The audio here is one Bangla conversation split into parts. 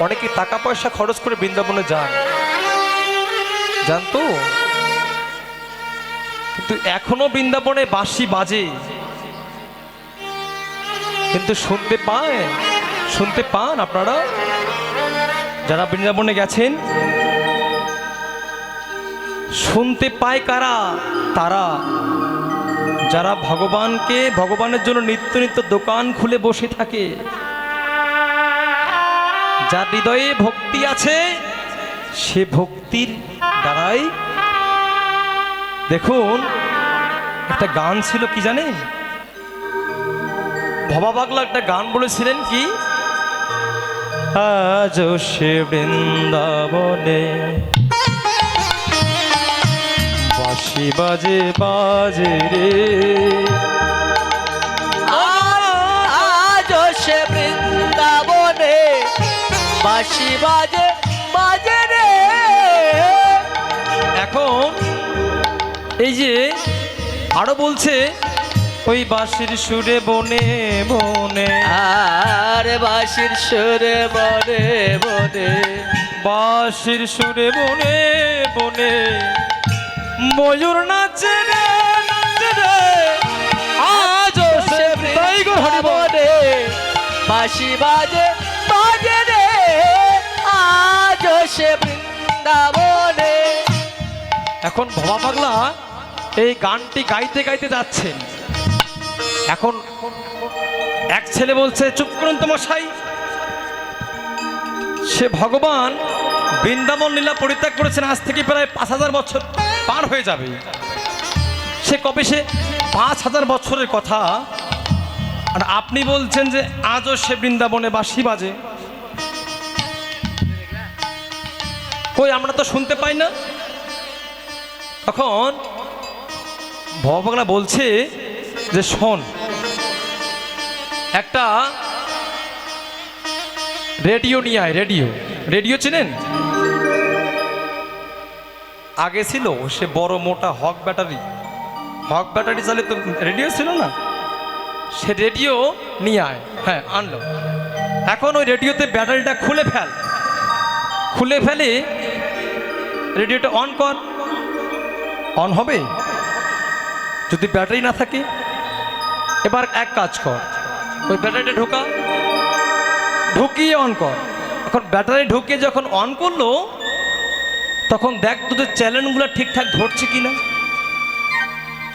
অনেকে টাকা পয়সা খরচ করে বৃন্দাবনে যান। জানতো কিন্তু এখনও বৃন্দাবনে বাঁশি বাজে। কিন্তু শুনতে পায় শুনতে পান আপনারা? যারা বৃন্দাবনে গেছেন, শুনতে পায় কারা? তারা। যারা ভগবানকে, ভগবানের জন্য নিত্য নিত্য দোকান খুলে বসে থাকে যার হৃদয়ে ভক্তি আছে, সে ভক্তির দ্বারাই দেখুন, একটা গান ছিল কি জানেন ভবা পাগলা একটা গান বলেছিলেন কি? আজ সে বৃন্দাবনে বাঁশি বাজে বাজে রে। বাজে বাজে রে। এখন এই যে আরও বলছে ওই বাঁশির সুরে বনে বনে। আর বাঁশির সুরে বনে বনে। বাঁশির সুরে বনে বনে। ময়ূর নাচে রে নাচে রে। আজ সে। বৃন্দাবনে বাঁশি বাজে সে বৃন্দাবনে। এখন ভবা পাগলা, এই গানটি গাইতে গাইতে যাচ্ছেন এখন এক ছেলে বলছে, চুপ করুন তো মশাই। সে ভগবান বৃন্দাবন লীলা পরিত্যাগ করেছেন, আজ থেকে প্রায় পাঁচ হাজার বছর পার হয়ে যাবে। সে কবে সে পাঁচ হাজার বছরের কথা? আর আপনি বলছেন যে, আজও সে বৃন্দাবনে বাসি বাজে। কই, আমরা তো শুনতে পাই না। তখন ভবাগলা বলছে যে, শোন, একটা রেডিও নিয়ে আয়, রেডিও। রেডিও চেনেন? আগে ছিল, সে বড় মোটা হক ব্যাটারি। হক ব্যাটারি চালে তো রেডিও ছিল না। সে রেডিও নিয়ে আয় হ্যাঁ আনলো। এখন ওই রেডিওতে ব্যাটারিটা খুলে ফেল। খুলে ফেলে রেডিওটা অন কর। অন হবে? যদি ব্যাটারি না থাকে, এবার এক কাজ কর। ওই ব্যাটারিটা ঢোকা। ঢুকিয়ে অন কর। এখন ব্যাটারি ঢুকিয়ে যখন অন করল, তখন দেখ তোদের চ্যানেলগুলো ঠিকঠাক ধরছে কিনা।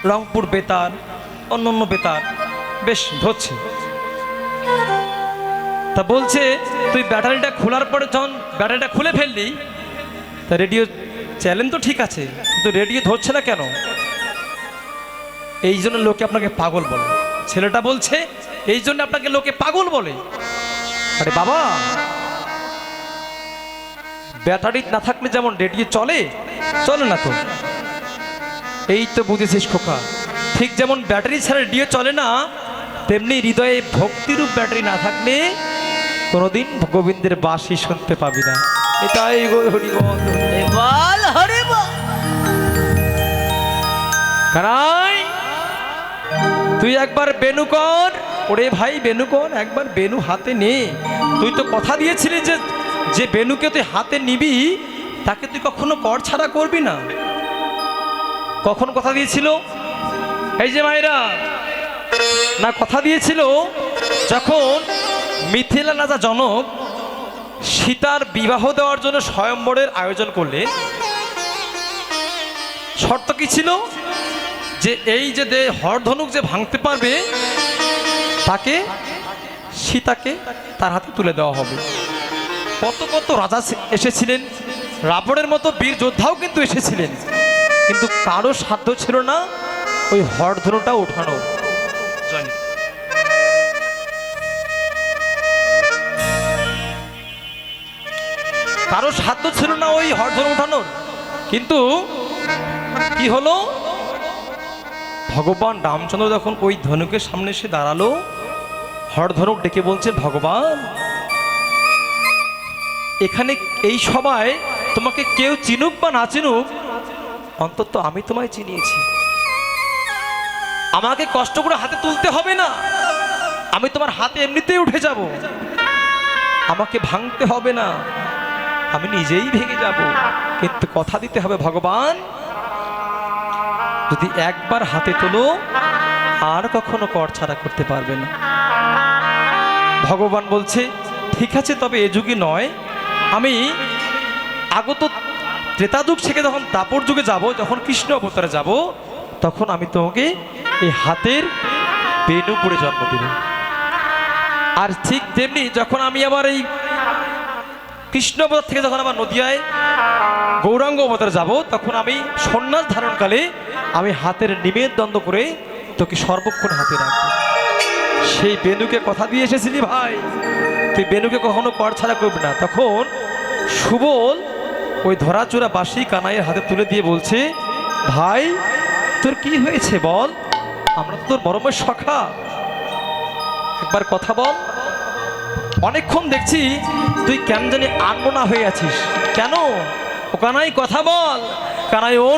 রংপুর বেতার অন্য অন্য বেতার, বেশ ধরছে। তা বলছে, তুই ব্যাটারিটা খোলার পরে যখন ব্যাটারিটা খুলে ফেললি, তা রেডিও চ্যানেল তো ঠিক আছে, কিন্তু রেডিও ধরছে না কেন? এই জন্য লোকে আপনাকে পাগল বলে। ছেলেটা বলছে, এই জন্য আপনাকে লোকে পাগল বলে। আরে বাবা! ব্যাটারি না থাকলে যেমন রেডিও চলে চলে না তো। এই তো বুঝেছিস খোকা, ঠিক যেমন ব্যাটারি ছাড়া রেডিও চলে না, তেমনি হৃদয়ে ভক্তিরূপ ব্যাটারি না থাকলে কোনোদিন গোবিন্দের বাঁশি শুনতে পাবি না। এটাই গো হরিবল কানাই তুই একবার বেনু কর। ওরে ভাই, বেনু কর, একবার বেনু হাতে নে। তুই তো কথা দিয়েছিলি যে যে বেনুকে তুই হাতে নিবি, তাকে তুই কখনো কর ছাড়া করবি না। কখন কথা দিয়েছিল? এই যে মায়েরা, না, কথা দিয়েছিল যখন মিথিলা রাজা জনক সীতার বিবাহ দেওয়ার জন্য স্বয়ম্বরের আয়োজন করলে শর্ত কি ছিল? যে এই যে হরধনুক যে ভাঙতে পারবে, তাকে সীতাকে তার হাতে তুলে দেওয়া হবে। কত কত রাজা এসেছিলেন, রাবণের মতো বীর যোদ্ধাও কিন্তু এসেছিলেন। কিন্তু কারও সাধ্য ছিল না ওই হরধনুটা ওঠানো। কারও সাধ্য ছিল না ওই হরধনু ওঠানোর। কিন্তু কি হলো? ভগবান রামচন্দ্র যখন ওই ধনুকের সামনে এসে দাঁড়াল, হরধনুক ডেকে বলছে, ভগবান, এখানে এই সবাই তোমাকে কেউ চিনুক বা না চিনুক, অন্তত আমি তোমায় চিনিয়েছি। আমাকে কষ্ট করে হাতে তুলতে হবে না। আমি তোমার হাতে এমনিতেই উঠে যাব। আমাকে ভাঙতে হবে না। আমি নিজেই ভেঙে যাব। কিন্তু কথা দিতে হবে, ভগবান যদি একবার হাতে তোলো, আর কখনো কর ছাড়া করতে পারবে না। ভগবান বলছে, ঠিক আছে, তবে এ যুগে নয়। আমি আগত ত্রেতা যুগ থেকে যখন দাপর যুগে যাব, যখন কৃষ্ণ অবতারে যাব, তখন আমি তোমাকে এই হাতের বেনু পড়ে জন্ম দেব। আর ঠিক তেমনি যখন আমি আবার এই কৃষ্ণ অবতার থেকে যখন আমার নদিয়ায় গৌরাঙ্গ অবতারে যাব, তখন আমি সন্ন্যাস ধারণকালে আমি হাতের নিমের দ্বন্দ্ব করে তোকে সর্বক্ষণ হাতে রাখব। সেই বেনুকে কথা দিয়ে এসেছিলি ভাই, তুই বেনুকে কখনো কর ছাড়া করবি না। তখন সুবল ওই ধরাচোরা বাসি কানাইয়ের হাতে তুলে দিয়ে বলছে, ভাই, তোর কি হয়েছে বল? আমরা তো তোর মরমের সখা। একবার কথা বল। অনেকক্ষণ দেখছি তুই কেন জানি আনমোনা হয়ে আছিস। কেন? ও কানাই, কথা বল। কানাই, ও